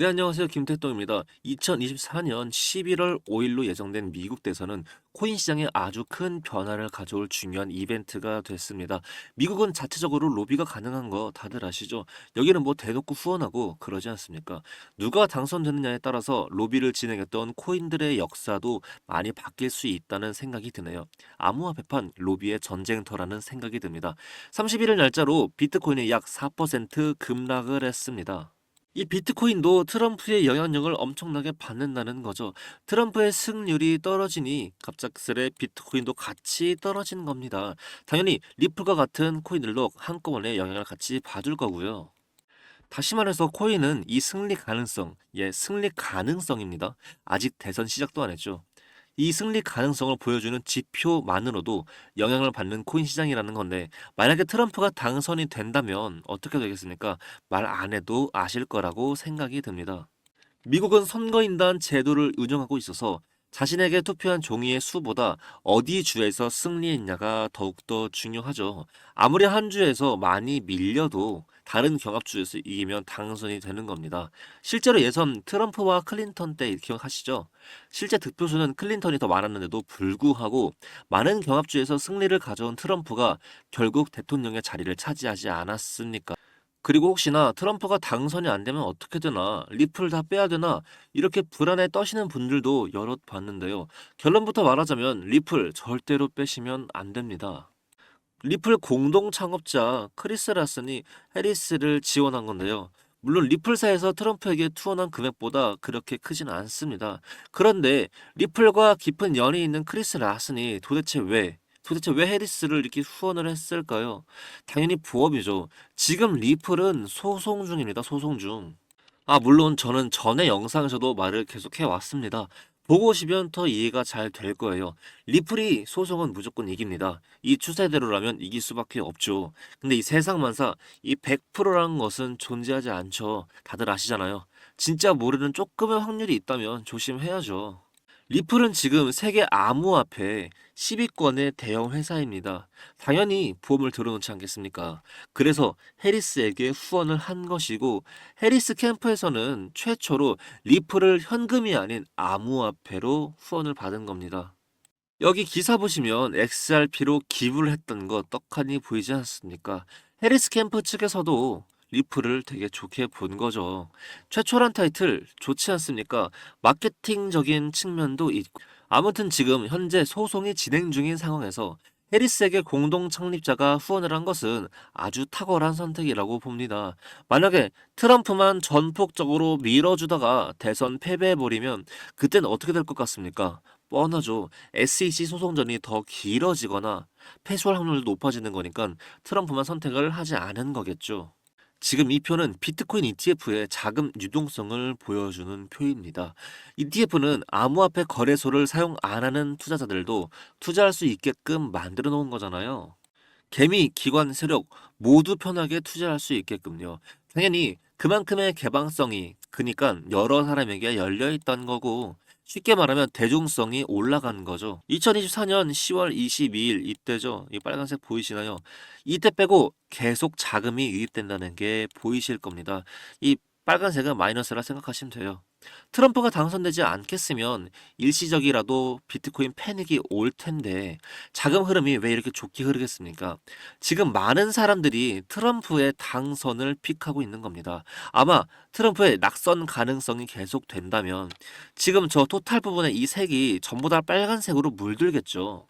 네, 안녕하세요. 김택동입니다. 2024년 11월 5일로 예정된 미국 대선은 코인 시장에 아주 큰 변화를 가져올 중요한 이벤트가 됐습니다. 미국은 자체적으로 로비가 가능한 거 다들 아시죠? 여기는 뭐 대놓고 후원하고 그러지 않습니까? 누가 당선되느냐에 따라서 로비를 진행했던 코인들의 역사도 많이 바뀔 수 있다는 생각이 드네요. 암호화폐판 로비의 전쟁터라는 생각이 듭니다. 31일 날짜로 비트코인이 약 4% 급락을 했습니다. 이 비트코인도 트럼프의 영향력을 엄청나게 받는다는 거죠. 트럼프의 승률이 떨어지니 갑작스레 비트코인도 같이 떨어지는 겁니다. 당연히 리플과 같은 코인들도 한꺼번에 영향을 같이 받을 거고요. 다시 말해서 코인은 이 승리 가능성, 예, 승리 가능성입니다. 아직 대선 시작도 안 했죠. 이 승리 가능성을 보여주는 지표만으로도 영향을 받는 코인 시장이라는 건데 만약에 트럼프가 당선이 된다면 어떻게 되겠습니까? 말 안 해도 아실 거라고 생각이 듭니다. 미국은 선거인단 제도를 운영하고 있어서 자신에게 투표한 종이의 수보다 어디 주에서 승리했냐가 더욱더 중요하죠. 아무리 한 주에서 많이 밀려도 다른 경합주에서 이기면 당선이 되는 겁니다. 실제로 예선 트럼프와 클린턴 때 기억하시죠? 실제 득표수는 클린턴이 더 많았는데도 불구하고 많은 경합주에서 승리를 가져온 트럼프가 결국 대통령의 자리를 차지하지 않았습니까? 그리고 혹시나 트럼프가 당선이 안 되면 어떻게 되나, 리플 다 빼야 되나, 이렇게 불안에 떠시는 분들도 여럿 봤는데요. 결론부터 말하자면 리플 절대로 빼시면 안 됩니다. 리플 공동 창업자 크리스 라슨이 해리스를 지원한 건데요. 물론 리플사에서 트럼프에게 투원한 금액보다 그렇게 크지는 않습니다. 그런데 리플과 깊은 연이 있는 크리스 라슨이 도대체 왜 도대체 왜 해리스를 이렇게 후원을 했을까요? 당연히 부업이죠. 지금 리플은 소송 중입니다. 소송 중. 아, 물론 저는 전에 영상에서도 말을 계속 해 왔습니다. 보고 오시면 더 이해가 잘 될 거예요. 리플이 소송은 무조건 이깁니다. 이 추세대로라면 이길 수밖에 없죠. 근데 이 세상만사 이 100%라는 것은 존재하지 않죠. 다들 아시잖아요. 진짜 모르는 조금의 확률이 있다면 조심해야죠. 리플은 지금 세계 암호화폐 10위권의 대형 회사입니다. 당연히 보험을 들어놓지 않겠습니까? 그래서 해리스에게 후원을 한 것이고 해리스 캠프에서는 최초로 리플을 현금이 아닌 암호화폐로 후원을 받은 겁니다. 여기 기사 보시면 XRP로 기부를 했던 거 떡하니 보이지 않습니까? 해리스 캠프 측에서도 리플을 되게 좋게 본 거죠. 최초란 타이틀 좋지 않습니까? 마케팅적인 측면도 있고. 아무튼 지금 현재 소송이 진행 중인 상황에서 해리스에게 공동 창립자가 후원을 한 것은 아주 탁월한 선택이라고 봅니다. 만약에 트럼프만 전폭적으로 밀어주다가 대선 패배해버리면 그땐 어떻게 될 것 같습니까? 뻔하죠. SEC 소송전이 더 길어지거나 패소할 확률도 높아지는 거니까 트럼프만 선택을 하지 않은 거겠죠. 지금 이 표는 비트코인 ETF의 자금 유동성을 보여주는 표입니다. ETF는 암호화폐 거래소를 사용 안 하는 투자자들도 투자할 수 있게끔 만들어 놓은 거잖아요. 개미, 기관, 세력 모두 편하게 투자할 수 있게끔요. 당연히 그만큼의 개방성이 그니까 여러 사람에게 열려 있던 거고 쉽게 말하면 대중성이 올라간 거죠. 2024년 10월 22일 이때죠. 이 빨간색 보이시나요? 이때 빼고 계속 자금이 유입된다는 게 보이실 겁니다. 이 빨간색은 마이너스라 생각하시면 돼요. 트럼프가 당선되지 않겠으면 일시적이라도 비트코인 패닉이 올 텐데 자금 흐름이 왜 이렇게 좋게 흐르겠습니까? 지금 많은 사람들이 트럼프의 당선을 픽하고 있는 겁니다. 아마 트럼프의 낙선 가능성이 계속 된다면 지금 저 토탈 부분의 이 색이 전부 다 빨간색으로 물들겠죠.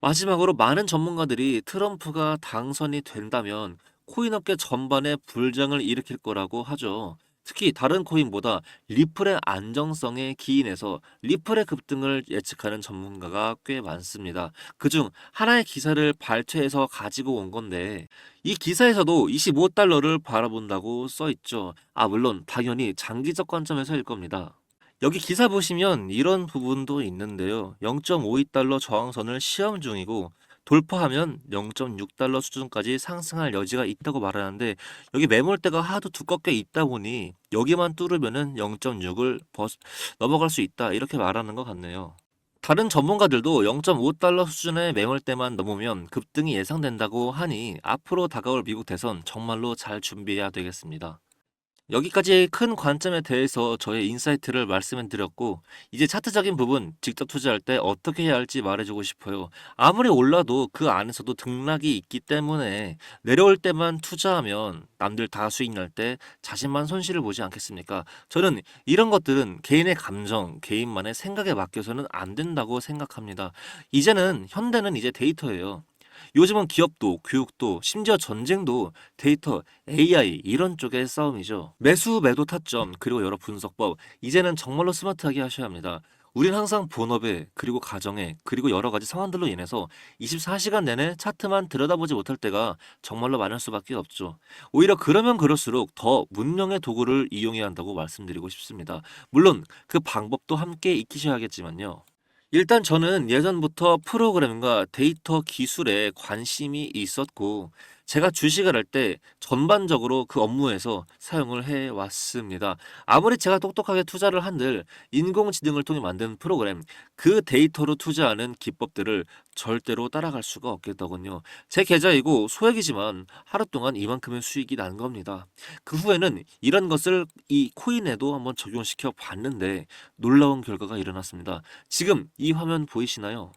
마지막으로 많은 전문가들이 트럼프가 당선이 된다면 코인업계 전반에 불장을 일으킬 거라고 하죠. 특히 다른 코인보다 리플의 안정성에 기인해서 리플의 급등을 예측하는 전문가가 꽤 많습니다. 그중 하나의 기사를 발췌해서 가지고 온 건데 이 기사에서도 25달러를 바라본다고 써 있죠. 아, 물론 당연히 장기적 관점에서일 겁니다. 여기 기사 보시면 이런 부분도 있는데요. 0.52달러 저항선을 시험 중이고 돌파하면 0.6달러 수준까지 상승할 여지가 있다고 말하는데 여기 매물대가 하도 두껍게 있다 보니 여기만 뚫으면은 0.6을 넘어갈 수 있다 이렇게 말하는 것 같네요. 다른 전문가들도 0.5달러 수준의 매물대만 넘으면 급등이 예상된다고 하니 앞으로 다가올 미국 대선 정말로 잘 준비해야 되겠습니다. 여기까지 큰 관점에 대해서 저의 인사이트를 말씀해 드렸고, 이제 차트적인 부분 직접 투자할 때 어떻게 해야 할지 말해주고 싶어요. 아무리 올라도 그 안에서도 등락이 있기 때문에 내려올 때만 투자하면 남들 다 수익 날 때 자신만 손실을 보지 않겠습니까? 저는 이런 것들은 개인의 감정, 개인만의 생각에 맡겨서는 안 된다고 생각합니다. 이제는 현대는 이제 데이터예요. 요즘은 기업도, 교육도, 심지어 전쟁도 데이터, AI 이런 쪽의 싸움이죠. 매수, 매도 타점, 그리고 여러 분석법, 이제는 정말로 스마트하게 하셔야 합니다. 우린 항상 본업에, 그리고 가정에, 그리고 여러 가지 상황들로 인해서 24시간 내내 차트만 들여다보지 못할 때가 정말로 많을 수밖에 없죠. 오히려 그러면 그럴수록 더 문명의 도구를 이용해야 한다고 말씀드리고 싶습니다. 물론 그 방법도 함께 익히셔야겠지만요. 일단 저는 예전부터 프로그램과 데이터 기술에 관심이 있었고, 제가 주식을 할 때 전반적으로 그 업무에서 사용을 해 왔습니다. 아무리 제가 똑똑하게 투자를 한들 인공지능을 통해 만든 프로그램, 그 데이터로 투자하는 기법들을 절대로 따라갈 수가 없겠더군요. 제 계좌이고 소액이지만 하루 동안 이만큼의 수익이 난 겁니다. 그 후에는 이런 것을 이 코인에도 한번 적용시켜 봤는데 놀라운 결과가 일어났습니다. 지금 이 화면 보이시나요?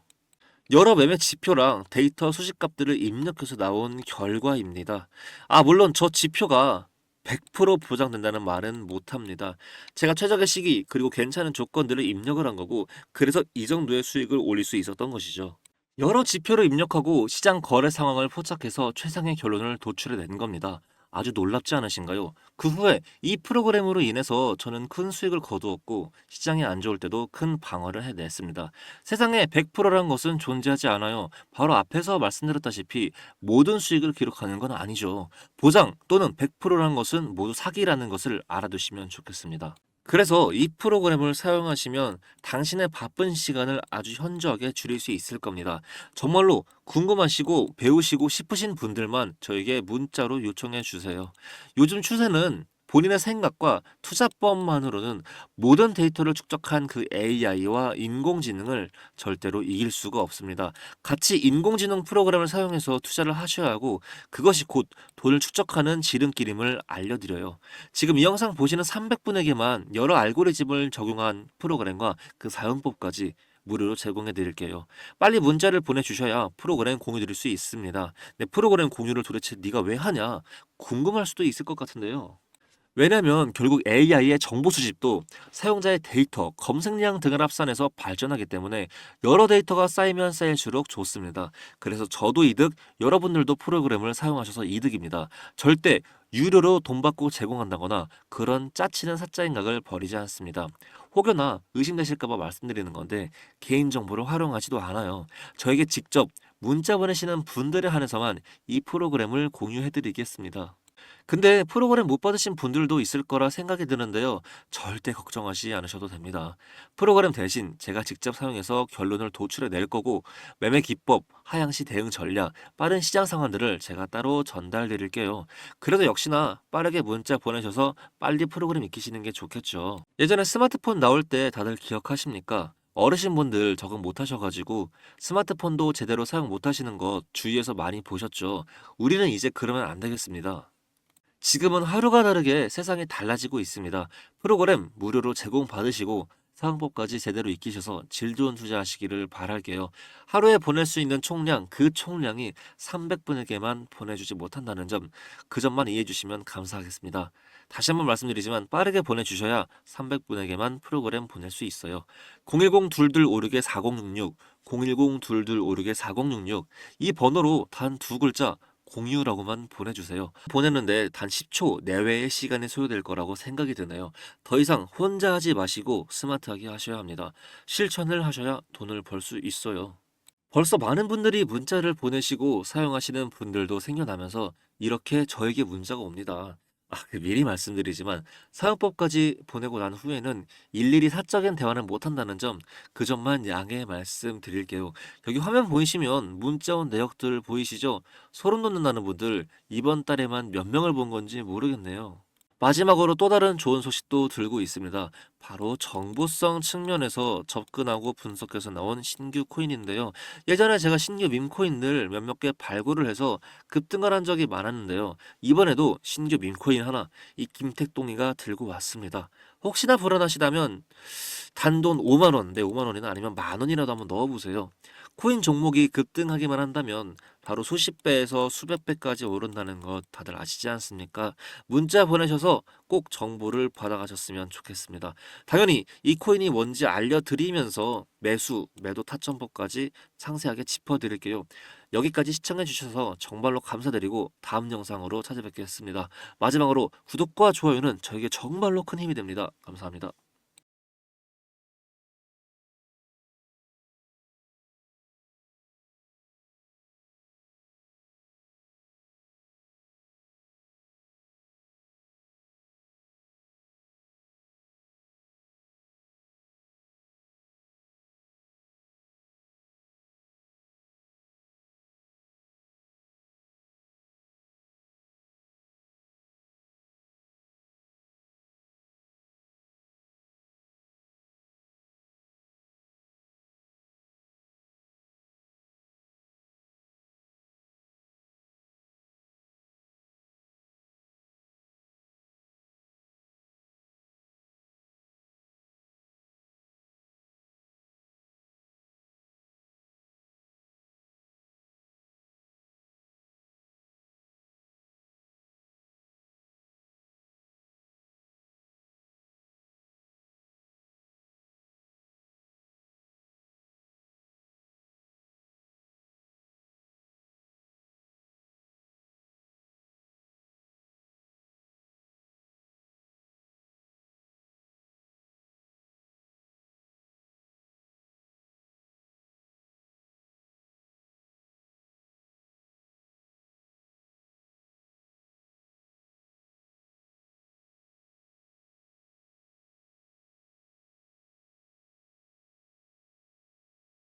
여러 매매 지표랑 데이터 수식값들을 입력해서 나온 결과입니다. 아, 물론 저 지표가 100% 보장된다는 말은 못합니다. 제가 최적의 시기 그리고 괜찮은 조건들을 입력을 한 거고 그래서 이 정도의 수익을 올릴 수 있었던 것이죠. 여러 지표를 입력하고 시장 거래 상황을 포착해서 최상의 결론을 도출해낸 겁니다. 아주 놀랍지 않으신가요? 그 후에 이 프로그램으로 인해서 저는 큰 수익을 거두었고 시장이 안 좋을 때도 큰 방어를 해냈습니다. 세상에 100%란 것은 존재하지 않아요. 바로 앞에서 말씀드렸다시피 모든 수익을 기록하는 건 아니죠. 보장 또는 100%란 것은 모두 사기라는 것을 알아두시면 좋겠습니다. 그래서 이 프로그램을 사용하시면 당신의 바쁜 시간을 아주 현저하게 줄일 수 있을 겁니다. 정말로 궁금하시고 배우시고 싶으신 분들만 저에게 문자로 요청해 주세요. 요즘 추세는 본인의 생각과 투자법만으로는 모든 데이터를 축적한 그 AI와 인공지능을 절대로 이길 수가 없습니다. 같이 인공지능 프로그램을 사용해서 투자를 하셔야 하고 그것이 곧 돈을 축적하는 지름길임을 알려드려요. 지금 이 영상 보시는 300분에게만 여러 알고리즘을 적용한 프로그램과 그 사용법까지 무료로 제공해 드릴게요. 빨리 문자를 보내주셔야 프로그램 공유 드릴 수 있습니다. 네, 프로그램 공유를 도대체 네가 왜 하냐 궁금할 수도 있을 것 같은데요. 왜냐면 결국 AI의 정보 수집도 사용자의 데이터, 검색량 등을 합산해서 발전하기 때문에 여러 데이터가 쌓이면 쌓일수록 좋습니다. 그래서 저도 이득, 여러분들도 프로그램을 사용하셔서 이득입니다. 절대 유료로 돈 받고 제공한다거나 그런 짜치는 사짜 인 각을 버리지 않습니다. 혹여나 의심되실까봐 말씀드리는 건데 개인정보를 활용하지도 않아요. 저에게 직접 문자 보내시는 분들에 한해서만 이 프로그램을 공유해드리겠습니다. 근데 프로그램 못 받으신 분들도 있을 거라 생각이 드는데요. 절대 걱정하지 않으셔도 됩니다. 프로그램 대신 제가 직접 사용해서 결론을 도출해 낼 거고 매매 기법, 하향시 대응 전략, 빠른 시장 상황들을 제가 따로 전달 드릴게요. 그래도 역시나 빠르게 문자 보내셔서 빨리 프로그램 익히시는 게 좋겠죠. 예전에 스마트폰 나올 때 다들 기억하십니까? 어르신분들 적응 못 하셔가지고 스마트폰도 제대로 사용 못 하시는 것 주위에서 많이 보셨죠. 우리는 이제 그러면 안 되겠습니다. 지금은 하루가 다르게 세상이 달라지고 있습니다. 프로그램 무료로 제공받으시고 사용법까지 제대로 익히셔서 질 좋은 투자하시기를 바랄게요. 하루에 보낼 수 있는 총량, 그 총량이 300분에게만 보내주지 못한다는 점, 그 점만 이해해 주시면 감사하겠습니다. 다시 한번 말씀드리지만 빠르게 보내주셔야 300분에게만 프로그램 보낼 수 있어요. 010-2256-4066, 010-2256-4066, 이 번호로 단 두 글자 공유라고만 보내주세요. 보내는데 단 10초 내외의 시간이 소요될 거라고 생각이 드네요. 더 이상 혼자 하지 마시고 스마트하게 하셔야 합니다. 실천을 하셔야 돈을 벌 수 있어요. 벌써 많은 분들이 문자를 보내시고 사용하시는 분들도 생겨나면서 이렇게 저에게 문자가 옵니다. 아, 그 미리 말씀드리지만 사용법까지 보내고 난 후에는 일일이 사적인 대화는 못한다는 점, 그 점만 양해 말씀드릴게요. 여기 화면 보이시면 문자 온 내역들 보이시죠? 소름 돋는다는 분들 이번 달에만 몇 명을 본 건지 모르겠네요. 마지막으로 또 다른 좋은 소식도 들고 있습니다. 바로 정보성 측면에서 접근하고 분석해서 나온 신규 코인인데요. 예전에 제가 신규 밈코인을 몇몇 개 발굴을 해서 급등을 한 적이 많았는데요. 이번에도 신규 밈코인 하나 이 김택동이가 들고 왔습니다. 혹시나 불안하시다면 단돈 5만 원, 네 5만 원이나 아니면 만 원이라도 한번 넣어보세요. 코인 종목이 급등하기만 한다면 바로 수십 배에서 수백 배까지 오른다는 것 다들 아시지 않습니까? 문자 보내셔서 꼭 정보를 받아가셨으면 좋겠습니다. 당연히 이 코인이 뭔지 알려드리면서 매수, 매도 타점법까지 상세하게 짚어드릴게요. 여기까지 시청해주셔서 정말로 감사드리고 다음 영상으로 찾아뵙겠습니다. 마지막으로 구독과 좋아요는 저에게 정말로 큰 힘이 됩니다. 감사합니다.